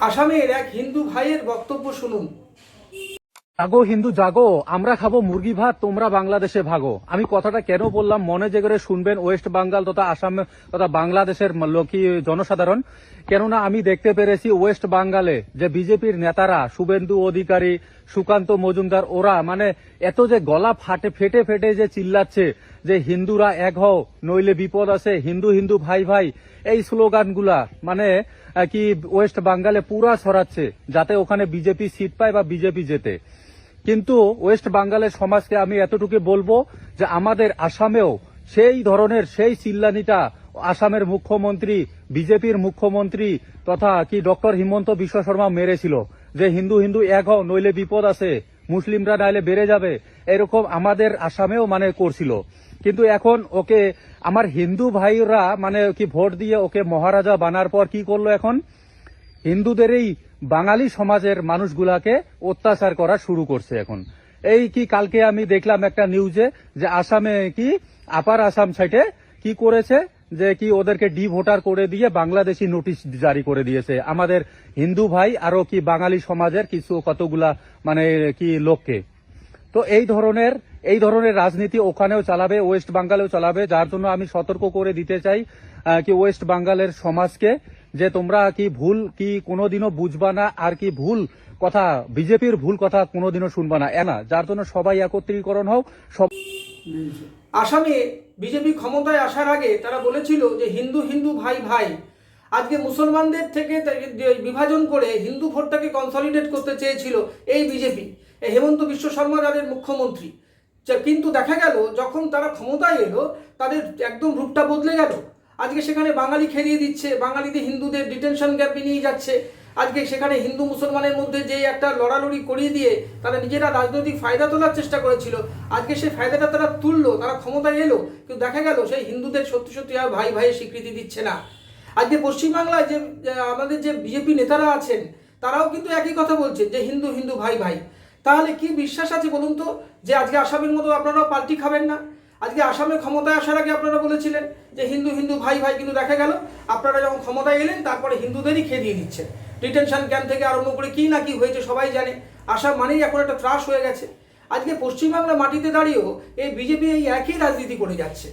আসামের এক হিন্দু ভাইয়ের বক্তব্য শুনুন। জাগো হিন্দু জাগো, আমরা খাব মুরগি ভাত, তোমরা বাংলাদেশে ভাগো। আমি কথাটা কেন বললাম? মনে যে করে শুনবেন ওয়েস্ট বেঙ্গল তথা আসাম তথা বাংলাদেশের লোকই জনসাধারণ। কেননা আমি দেখতে পেরেছি ওয়েস্ট বেঙ্গলে যে বিজেপির নেতারা, শুভেন্দু অধিকারী, সুকান্ত মজুমদার, ওরা মানে এত যে গলা ফাটে, ফেটে ফেটে যে চিল্লাচ্ছে যে হিন্দুরা এক হও, নইলে বিপদ আছে। হিন্দু হিন্দু, ভাই ভাই, এই স্লোগানগুলা মানে কি ওয়েস্ট বেঙ্গলে পুরা ছড়াচ্ছে, যাতে ওখানে বিজেপি সিট পায় বা বিজেপি জেতে। কিন্তু ওয়েস্ট বেঙ্গলের সমাজকে আমি এতটুকু বলব যে আমাদের আসামেও সেই ধরনের, সেই চিল্লানিটা আসামের মুখ্যমন্ত্রী, বিজেপির মুখ্যমন্ত্রী তথা কি ডক্টর হিমন্ত বিশ্ব শর্মা মেরেছিল। যে হিন্দু হিন্দু, এক হও, নইলে বিপদ আছে, মুসলিমরা নাইলে বেড়ে যাবে, এরকম আমাদের আসামেও মানে করছিল। কিন্তু এখন ওকে, আমার হিন্দু ভাইরা মানে কি ভোট দিয়ে ওকে মহারাজা বানার পর কি করল এখন? হিন্দুদেরই বাঙালি সমাজের মানুষগুলাকে অত্যাচার করা শুরু করছে এখন। এই কি কালকে আমি দেখলাম একটা নিউজে যে আসামে কি আপার আসাম সাইটে কি করেছে? যে কি ওদেরকে ডি ভোটার করে দিয়ে বাংলাদেশি নোটিশ জারি করে দিয়েছে। আমাদের হিন্দু ভাই আরও কি বাঙালি সমাজের কিছু কতগুলা মানে কি লোককে। তো এই ধরনের এই ধরনের রাজনীতি ওখানেও চালাবে ওয়েস্ট বেঙ্গলেও চালাবে, যার জন্য আমি সতর্ক করে দিতে চাই কি ওয়েস্ট বেঙ্গলের সমাজকে যে তোমরা কি ভুল, কি কোনোদিনও বুঝবা না, আর কি ভুল কথা, বিজেপির ভুল কথা কোনোদিনও শুনবা না। এনা যার জন্য সবাই একত্রীকরণ হোক, সব আসামে বিজেপি ক্ষমতায় আসার আগে তারা বলেছিল যে হিন্দু হিন্দু ভাই ভাই, আজকে মুসলমানদের থেকে বিভাজন করে হিন্দু ভোটটাকে কনসলিডেট করতে চেয়েছিল এই বিজেপি। হেমন্ত বিশ্ব শর্মা তাদের মুখ্যমন্ত্রী। কিন্তু দেখা গেল, যখন তারা ক্ষমতায় এলো, তাদের একদম রূপটা বদলে গেল। আজকে সেখানে বাঙালি খেলিয়ে দিচ্ছে, বাঙালিদের হিন্দুদের ডিটেনশন ক্যাম্পে নিয়ে যাচ্ছে। আজকে সেখানে হিন্দু মুসলমানের মধ্যে যে একটা লড়ালড়ি করিয়ে দিয়ে তারা নিজেরা রাজনৈতিক ফায়দা তোলার চেষ্টা করেছিল, আজকে সেই ফায়দাটা তারা তুললো, তারা ক্ষমতায় এলো। কিন্তু দেখা গেল, সেই হিন্দুদের সত্যি সত্যি আর ভাই ভাইয়ের স্বীকৃতি দিচ্ছে না। আজকে পশ্চিমবাংলায় যে আমাদের যে বিজেপি নেতারা আছেন, তারাও কিন্তু একই কথা বলছেন যে হিন্দু হিন্দু, ভাই ভাই। তাহলে কি বিশ্বাস আছে বলুন তো? যে আজকে আসামের মতো আপনারাও পাল্টি খাবেন না? আজকে আসামে ক্ষমতায় আসার আগে আপনারা বলেছিলেন যে হিন্দু হিন্দু ভাই ভাই কিন্তু দেখা গেল, আপনারা যখন ক্ষমতায় এলেন তারপরে হিন্দুদেরই খেয়ে দিয়ে দিচ্ছেন। ডিটেনশন ক্যাম্প থেকে আরম্ভ করে কি না কি হয়েছে সবাই জানে। আসাম মানেই এখন একটা ত্রাস হয়ে গেছে। আজকে পশ্চিমবাংলা মাটিতে দাঁড়িয়েও এই বিজেপি এই একই রাজনীতি করে যাচ্ছে।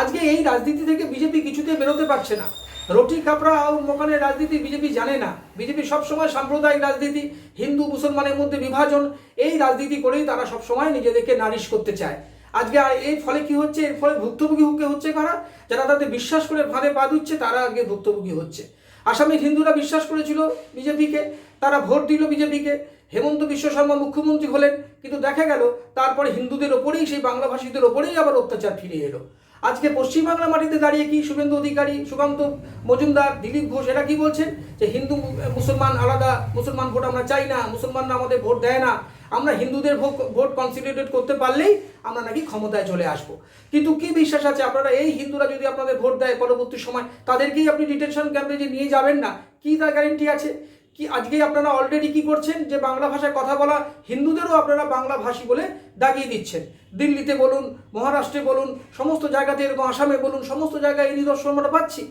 আজকে এই রাজনীতি থেকে বিজেপি কিছুতে বেরোতে পারছে না। রুটি খাপড়া আর মোকানের রাজনীতি বিজেপি জানে না। বিজেপি সবসময় সাম্প্রদায়িক রাজনীতি, হিন্দু মুসলমানের মধ্যে বিভাজন, এই রাজনীতি করেই তারা সবসময় নিজেদেরকে নারিশ করতে চায়। আজকে আর এর ফলে কি হচ্ছে? এর ফলে ভুক্তভোগী হুকে হচ্ছে কারা? যারা তাদের বিশ্বাস করে ফাঁদে পা দিচ্ছে, তারা আগে ভুক্তভোগী হচ্ছে। আসামের হিন্দুরা বিশ্বাস করেছিল বিজেপিকে, তারা ভোট দিল বিজেপিকে। হেমন্ত বিশ্ব শর্মা মুখ্যমন্ত্রী হলেন, কিন্তু দেখা গেল তারপরে হিন্দুদের ওপরেই, সেই বাংলাভাষীদের ওপরেই আবার অত্যাচার ফিরে এলো। আজকে পশ্চিমবাংলা মাটিতে দাঁড়িয়ে কি শুভেন্দু অধিকারী সুকান্ত মজুমদার, দিলীপ ঘোষ, এরা কি বলছেন? যে হিন্দু, মুসলমান আলাদা, মুসলমান ভোট আমরা চাই না, মুসলমানরা আমাদের ভোট দেয় না। আমরা হিন্দুদের ভোট- ভোট কনসিডারেট করতে পারলেই আমরা নাকি ক্ষমতায় চলে আসব। কিন্তু কি বিশ্বাস আছে? আপনারা এই হিন্দুরা যদি আপনাদের ভোট দেয় পরবর্তী সময়, তাদেরকেই আপনি ডিটেনশন ক্যাম্পে যে নিয়ে যাবেন না, কি তার গ্যারেন্টি আছে? কি আজকেই আপনারা অলরেডি কি করছেন? যে বাংলা ভাষায় কথা বলা হিন্দুদেরও আপনারা বাংলা ভাষী বলে দাগিয়ে দিচ্ছেন। দিল্লিতে বলুন, মহারাষ্ট্রে বলুন, সমস্ত জায়গাতে এরকম আসামে বলুন, সমস্ত জায়গায় এই নিদর্শন আমরা পাচ্ছি।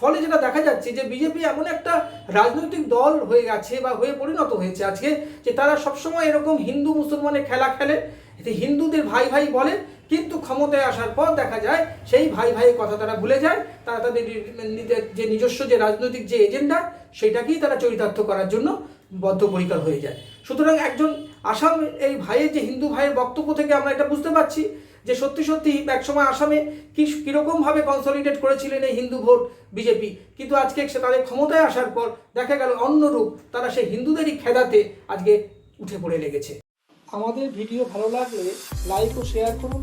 ফলে যেটা দেখা যাচ্ছে যে বিজেপি এমন একটা রাজনৈতিক দল হয়ে গেছে বা হয়ে পরিণত হয়েছে আজকে, যে তারা সবসময় এরকম হিন্দু মুসলমানের খেলা খেলে হিন্দুদের ভাই ভাই বলে কিন্তু ক্ষমতায় আসার পর দেখা যায় সেই ভাই ভাইয়ের কথা তারা ভুলে যায়, তারা তাদের যে নিজস্ব যে রাজনৈতিক যে এজেন্ডা, সেটাকেই তারা চরিতার্থ করার জন্য বদ্ধপরিকর হয়ে যায়। সুতরাং একজন আসাম এই ভাইয়ের যে হিন্দু ভাইয়ের বক্তব্য থেকে আমরা এটা বুঝতে পারছি যে সত্যি সত্যি একসময় আসামে কি কীরকমভাবে কনসলিডেট করেছিলেন এই হিন্দু ভোট বিজেপি। কিন্তু আজকে সে তাদের ক্ষমতায় আসার পর দেখা গেল অন্য রূপ তারা সেই হিন্দুদেরই খেদাতে আজকে উঠে পড়ে লেগেছে। আমাদের ভিডিও ভালো লাগলে লাইক ও শেয়ার করুন।